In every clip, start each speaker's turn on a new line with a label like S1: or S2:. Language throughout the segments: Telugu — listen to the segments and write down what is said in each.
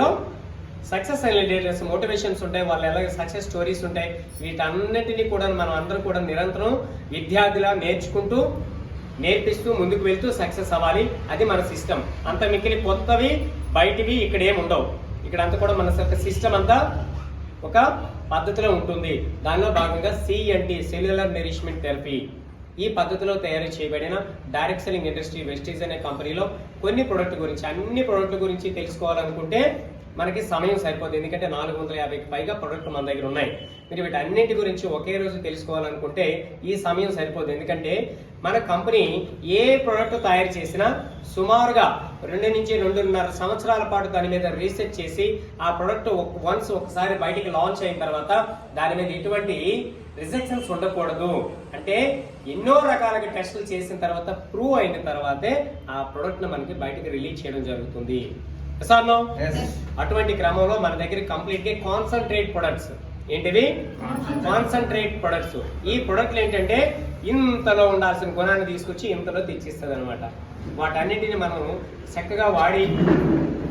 S1: లో సక్సెస్ అయిన లీడర్స్ మోటివేషన్స్ ఉంటాయి వాళ్ళు ఎలాగే సక్సెస్ స్టోరీస్ ఉంటాయి వీటన్నిటిని కూడా మనం అందరూ కూడా నిరంతరం విద్యార్థిలా నేర్చుకుంటూ నేర్పిస్తూ ముందుకు వెళ్తూ సక్సెస్ అవ్వాలి. అది మన సిస్టమ్ అంత మిక్కిలి కొత్తవి బయటివి ఇక్కడ ఏమి ఉండవు. ఇక్కడ అంతా కూడా మన సిస్టమ్ అంతా ఒక పద్ధతిలో ఉంటుంది. దానిలో భాగంగా సిఎన్టీ సెల్యులర్ నరిష్మెంట్ థెరపీ ఈ పద్ధతిలో తయారు చేయబడిన డైరెక్ట్ సెల్లింగ్ ఇండస్ట్రీ వెస్టీజ్ అనే కంపెనీలో కొన్ని ప్రోడక్ట్ గురించి అన్ని ప్రోడక్ట్ల గురించి తెలుసుకోవాలనుకుంటే మనకి సమయం సరిపోతుంది ఎందుకంటే నాలుగు వందల యాభైకి పైగా ప్రోడక్ట్ మన దగ్గర ఉన్నాయి. మీరు వీటన్నిటి గురించి ఒకే రోజు తెలుసుకోవాలనుకుంటే ఈ సమయం సరిపోతుంది ఎందుకంటే మన కంపెనీ ఏ ప్రోడక్ట్ తయారు చేసినా సుమారుగా రెండు నుంచి రెండున్నర సంవత్సరాల పాటు దాని మీద రీసెర్చ్ చేసి ఆ ప్రోడక్ట్ వన్స్ ఒకసారి బయటికి లాంచ్ అయిన తర్వాత దాని మీద ఎటువంటి రిజెక్షన్స్ ఉండకూడదు. అంటే ఎన్నో రకాలుగా టెస్టులు చేసిన తర్వాత ప్రూవ్ అయిన తర్వాతే ఆ ప్రోడక్ట్ను మనకి బయటకి రిలీజ్ చేయడం జరుగుతుంది. అటువంటి క్రమంలో మన దగ్గర కంప్లీట్గా కాన్సన్ట్రేట్ ప్రొడక్ట్స్ ఏంటివి? కాన్సన్ట్రేట్ ప్రొడక్ట్స్ ఈ ప్రొడక్ట్లు ఏంటంటే ఇంతలో ఉండాల్సిన గుణాన్ని తీసుకొచ్చి ఇంతలో తెచ్చిస్తుంది అనమాట వాటన్నిటిని మనం చక్కగా వాడి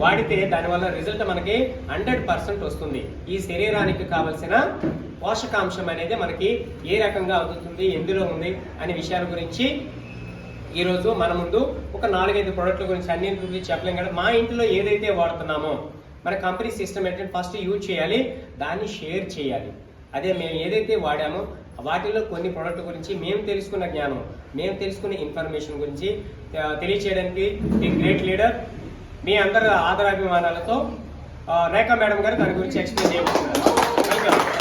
S1: వాడితే దానివల్ల రిజల్ట్ మనకి హండ్రెడ్ పర్సెంట్ వస్తుంది. ఈ శరీరానికి కావలసిన పోషకాంశం అనేది మనకి ఏ రకంగా అందుతుంది ఎందులో ఉంది అనే విషయాల గురించి ఈరోజు మన ముందు ఒక నాలుగైదు ప్రోడక్ట్ల గురించి అన్ని గురించి చెప్పలేం కదా. మా ఇంట్లో ఏదైతే వాడుతున్నామో మన కంపెనీ సిస్టమ్ ఏంటంటే ఫస్ట్ యూజ్ చేయాలి దాన్ని షేర్ చేయాలి. అదే మేము ఏదైతే వాడామో వాటిలో కొన్ని ప్రోడక్ట్ గురించి మేము తెలుసుకున్న జ్ఞానం మేము తెలుసుకున్న ఇన్ఫర్మేషన్ గురించి తెలియచేయడానికి ఈ గ్రేట్ లీడర్ మీ అందరి ఆదరాభిమానాలతో రేఖా మేడం గారు దాని గురించి ఎక్స్ప్లెయిన్ చేయబోతున్నారు.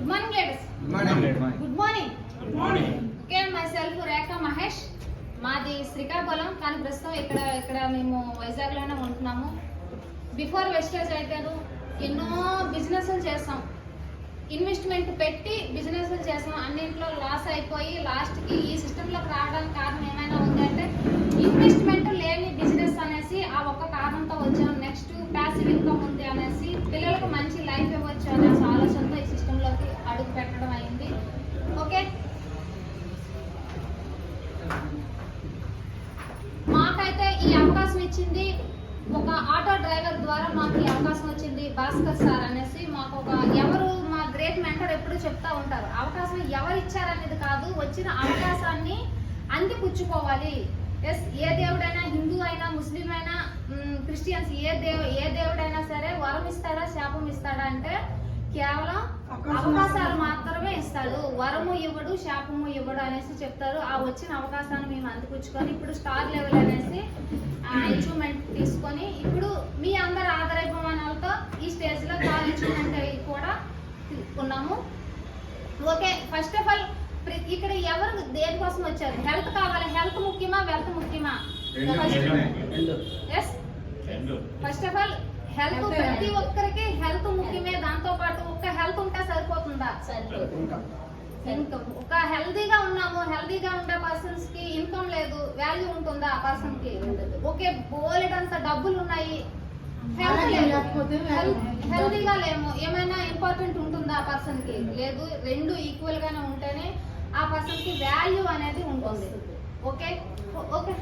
S2: Morning.
S3: Good morning,
S2: ladies.
S3: Good morning.
S2: Good morning. Okay myself Rekha Mahesh మాది శ్రీకాకుళం కానీ ప్రస్తుతం ఇక్కడ ఇక్కడ మేము వైజాగ్లోనే ఉంటున్నాము బిఫోర్ వెస్టేజ్ అయితే ఎన్నో బిజినెస్లు చేసాం ఇన్వెస్ట్మెంట్ పెట్టి బిజినెస్లు చేసాం అన్నింటిలో లాస్ అయిపోయి లాస్ట్కి ఈ సిస్టంలోకి రావడానికి కారణం ఏమైనా ఉందంటే ఇన్వెస్ట్మెంట్ లేని బిజినెస్ అనేసి ఆ ఒక్క కారణంతో వచ్చాం నెక్స్ట్ ప్యాసివ్ ఇన్కమ్ ఉంది అనేసి పిల్లలకు మంచి లైఫ్ ఇవ్వచ్చు అనేసి ఆలోచనతో ఈ సిస్టంలోకి అడుగు పెట్టడం అయింది ఓకే మాకైతే ఈ అవకాశం ఇచ్చింది. ఒక ఆటో డ్రైవర్ ద్వారా మాకు అవకాశం వచ్చింది. భాస్కర్ సార్ అనేసి మాకు ఒక ఎవరు మా గ్రేట్ మెంటర్ ఎప్పుడు చెప్తా ఉంటారు. అవకాశం ఎవరు ఇచ్చారనేది కాదు వచ్చిన అవకాశాన్ని అందిపుచ్చుకోవాలి. ఎస్ ఏ దేవుడైనా హిందూ అయినా ముస్లిం అయినా క్రిస్టియన్స్ ఏ దేవు ఏ దేవుడైనా సరే వరం ఇస్తాడా శాపం ఇస్తాడా అంటే కేవలం అవకాశాలు మాత్రమే ఇస్తాడు. వరము ఇవ్వడు శాపము ఇవ్వడు అనేసి చెప్తారు. ఆ వచ్చిన అవకాశాన్ని మేము అందిపుచ్చుకొని ఇప్పుడు స్టార్ లెవెల్ అనేసి అచీవ్మెంట్ తీసుకొని ఇప్పుడు మీ అందరి ఆదరాభిమానాలతో ఈ స్టేజ్లో థర్డ్ అచీవ్మెంట్ కూడా ఉన్నాము. ఓకే ఫస్ట్ ఆఫ్ ఆల్ ఇక్కడ ఎవరు దేనికోసం వచ్చారు? హెల్త్ కావాలి. హెల్త్ ముఖ్యమా? వెల్త్ ముఖ్యమా? ఫస్ట్ ఆఫ్ ఆల్ హెల్త్ ప్రతి ఒక్కరికి హెల్త్ ముఖ్యమే దాంతో పాటు ఒక్క హెల్త్ ఉంటే సరిపోతుందా ఇన్కమ్ ఒక హెల్దీగా ఉన్నాము హెల్దీగా ఉండే పర్సన్స్కి ఇన్కమ్ లేదు వాల్యూ ఉంటుందా? ఆ పర్సన్కి ఓకే బోలెడంత డబ్బులు ఉన్నాయి హెల్దీగా లేము. ఏమైనా ఇంపార్టెంట్ ఉంటుందా ఆ పర్సన్కి? లేదు రెండు ఈక్వల్ గానే ఉంటేనే ఆ పర్సన్కి వాల్యూ అనేది ఉంటుంది. ఓకే? ఓకే.